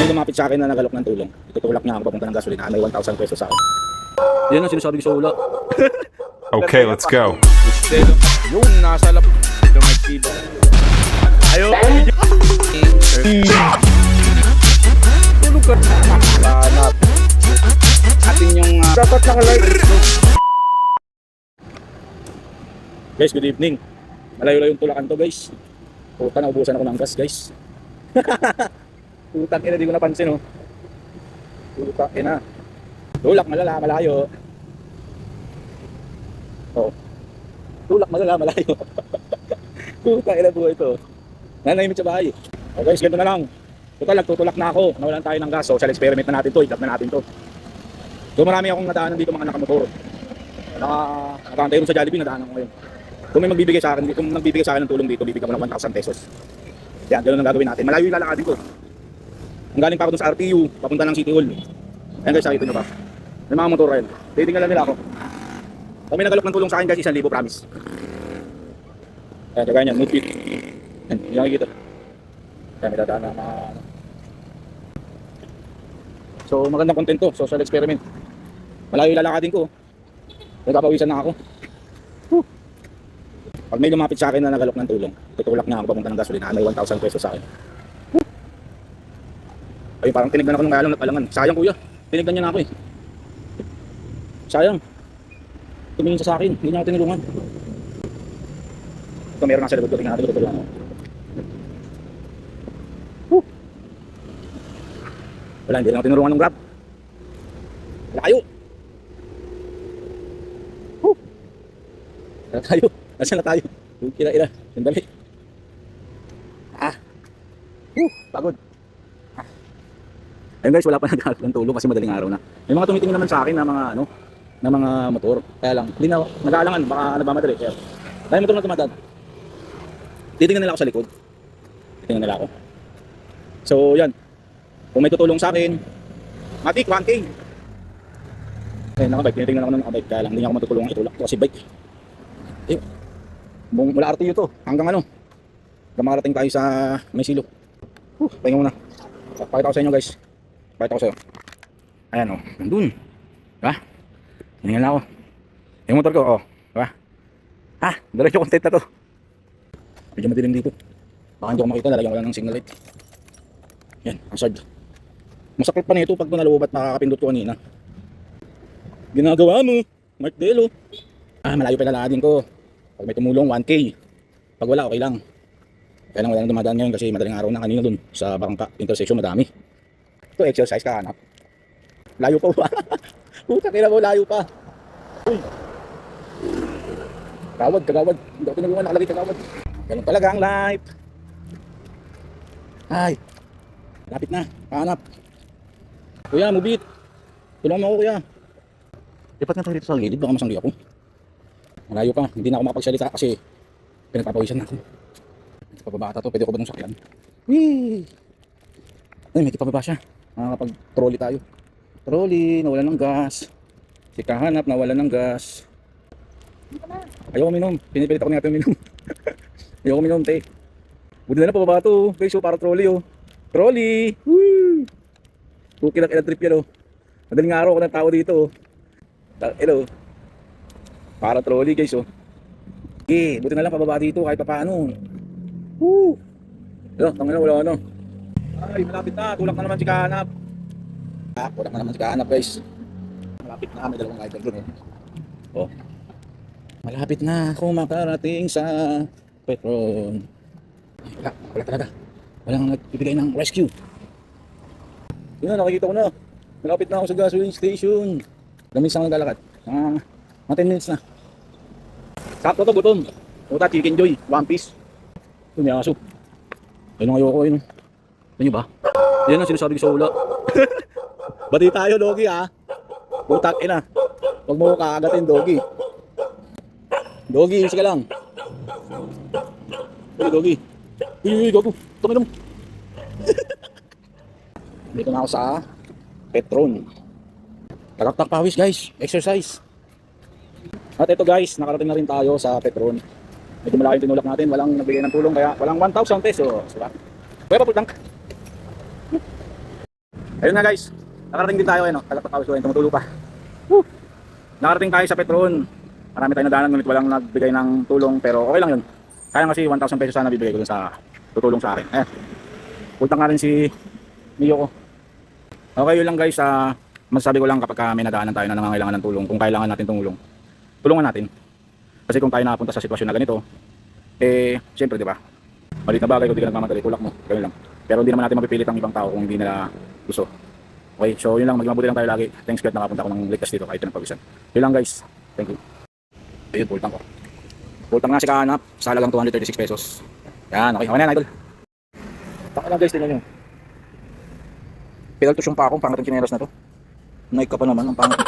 May lumapit sa akin na nagalok ng tulong. Itutulak niya ako papunta ng gasolina. May 1,000 pesos sa akin. Yan ang sinasabi ko sa ula. Okay, let's go. Yung nasa lap. Ito may kibo. Ayo. Tulog ka. Hanap. Atin yung... Dapat nakalive. Guys, good evening. Malayo-layo yung tulakan to guys. Puta, naubusan ako ng gas guys. Putang ina, di ko napansin oh. Putang ina. Tulak malala, malayo. Oh. Tulak malala, malayo. Putang ina buhay ito. Nanahimik sa bahay. Okay, guys, ganito na lang. Total, nagtutulak na ako. Nawalan tayo ng gas. Social experiment na natin to. Itlap na natin to. So marami akong nadaanan dito mga nakamotor. Naka, nakantay rin sa Jollibee, nadaanan ko ngayon. Kung may magbibigay sa akin, kung magbibigay sa akin ng tulong dito, bibigyan ko ng 1,000 pesos. Yan, ganun ang gagawin natin. Malayo yung lalakadin ko. Galing pa ako dun sa RTU, papunta ng City Hall. Ayan guys, nakita nyo ba? May mga motor rin. Titingnan lang nila ako. Kung may nagalok ng tulong sa akin guys, 1,000 promise. Ayan, kagaya niyan, mood fit. Ayan, hindi nakikita. Ayan, may dadaan na mga... ano. So, magandang content to, social experiment. Malayo lalakadin ko. Nagpapawisan na ako. Whew. Pag may lumapit sa akin na nagalok ng tulong, tutulak niya ako papunta ng gasolina, may 1,000 pesos sa akin. Ay, parang tinignan ako ng alang at alangan. Sayang kuya, tinignan niya na ako eh. Sayang. Tumingin siya sa akin, hindi niya ako tinulungan. Ito meron nga sa likod ko, tingnan natin tutulungan ako. Whew. Wala, hindi lang ako tinulungan ng grab. Layo. Whew. Wala tayo. Nasaan na tayo? Kila ila. Sandali. Ah. Whew, pagod. Ayun guys, wala pa nag ng tulong kasi madaling araw na. May mga tumitingin naman sa akin na mga ano, na mga motor. Kaya lang, hindi na nag-aalangan, baka nagmamadali. Kaya, dahil motor na tumatad. Titingnan nila ako sa likod. Titingnan nila ako. So, yan. Kung may tutulong sa akin, Matik, 1K. Eh, nakabike. Tinitingnan ako ng nakabike. Kaya lang, hindi ako matutulungan itulak ko kasi bike. Eh, Bung, mula RTU to, hanggang ano, makarating tayo sa may silok. Uh, pahinga muna. Pakita ko sa inyo guys. Pakita ko sa inyo. Ayan o, oh, nandun. Diba? Hiningal na ako. Yung motor ko, oh. Diba? Ha, diretso content na to. Medyo madilim dito. Baka hindi ko makita, lalagyan ko lang ng signal light. Yan, hazard. Masakit pa nito pag nalubat makakapindot ko kanina. Ginagawa mo, Mark Delo. Ah, malayo pa lalakadin ko. Pag may tumulong, 1K. Pag wala, okay lang. Kaya lang wala nang dumadaan ngayon kasi madaling araw na kanina dun sa Bangka intersection madami. Ito exercise ka hanap. Layo pa ba? Puta kaya mo layo pa. Uy. Kawad, kagawad. Hindi ako tinulungan, nakalagay kagawad. Ganun talaga ang life. Ay. Lapit na. Hanap. Kuya, mubit. Tulungan mo ako kuya. Lipat nga tayo dito sa gilid, baka masangli ako. Malayo pa, hindi na ako makapagsalita kasi pinagpapawisan na ako. Pababata to, pwede ko ba nung sakyan? Whee! Ay, may pababa siya. Makakapag-trolley tayo. Trolley, nawalan ng gas. Si kahanap, nawalan ng gas. Ayoko minom. Pinipilit ako ni ate minom. Ayoko minom, te. Buti na lang pababa to. Guys, oh, para trolley, oh. Trolley! Woo! Bukid ang trip yan, oh. Madaling araw ako ng tao dito, oh. Hello. Para trolley, guys, oh. Okay, buti na lang pababa dito kahit papaano. Woo! Yo, tangina wala ano. Ay, malapit na. Tulak na naman si Kahanap. Ah, tulak na naman si Kahanap, guys. Malapit na. May dalawang rider doon, oh. Oh. Malapit na ako makarating sa Petron. Wala, wala talaga. Walang nagbibigay ng rescue. Yun na, nakikita ko na. Malapit na ako sa gasoline station. Gamis ako naglalakad. Ah, mga 10 minutes na. Sakto to, gutom. Puta, chicken joy. One piece. Ito may aso. Ayun ang ayoko, ayun. Ayun nyo ba? Yan ang sinasabi ko sa ula. Bati tayo, Dogi, ha? Putak, ina. Huwag mo kakagatin, Dogi. Dogi, isa ka lang. Uy, Dogi. Uy, uy, gago. Tungin mo. Dito na ako sa Petron. Tagaktak pawis, guys. Exercise. At ito guys, nakarating na rin tayo sa Petron. Medyo malaki yung tinulak natin, walang nagbigay ng tulong kaya walang 1,000 pesos. Diba? Kuya, papultang. Ayun nga guys, nakarating din tayo, ano, taga-Patawas ko, tumutulo pa. Woo! Nakarating tayo sa Petron. Marami tayong nadaanan, ngunit walang nagbigay ng tulong, pero okay lang yun. Kaya kasi 1,000 pesos sana bibigay ko dun sa tutulong sa akin. Eh, punta nga rin si Mio ko. Okay, yun lang guys, ah, masasabi ko lang kapag ka may nadaanan tayo na nangangailangan ng tulong, kung kailangan natin tumulong, tulungan natin. Kasi kung tayo napunta sa sitwasyon na ganito, eh, siyempre, di ba? Malit na bagay kung di ka nagmamadali, tulak mo, ganun lang. Pero hindi naman natin mapipilit ang ibang tao kung hindi nila gusto. Okay, so yun lang, maging mabuti lang tayo lagi. Thanks God nakapunta ako ng ligtas dito kahit ng pawisan. Yun lang guys, thank you. Ayun, pultang ko. Pultang nga si Kahanap, sa halagang 236 pesos. Yan, okay, okay na yan, idol. Taka lang guys, tingnan nyo. Pedal to siyang pa akong pangit ang chineros na to. Nike ka pa naman, ang pangit.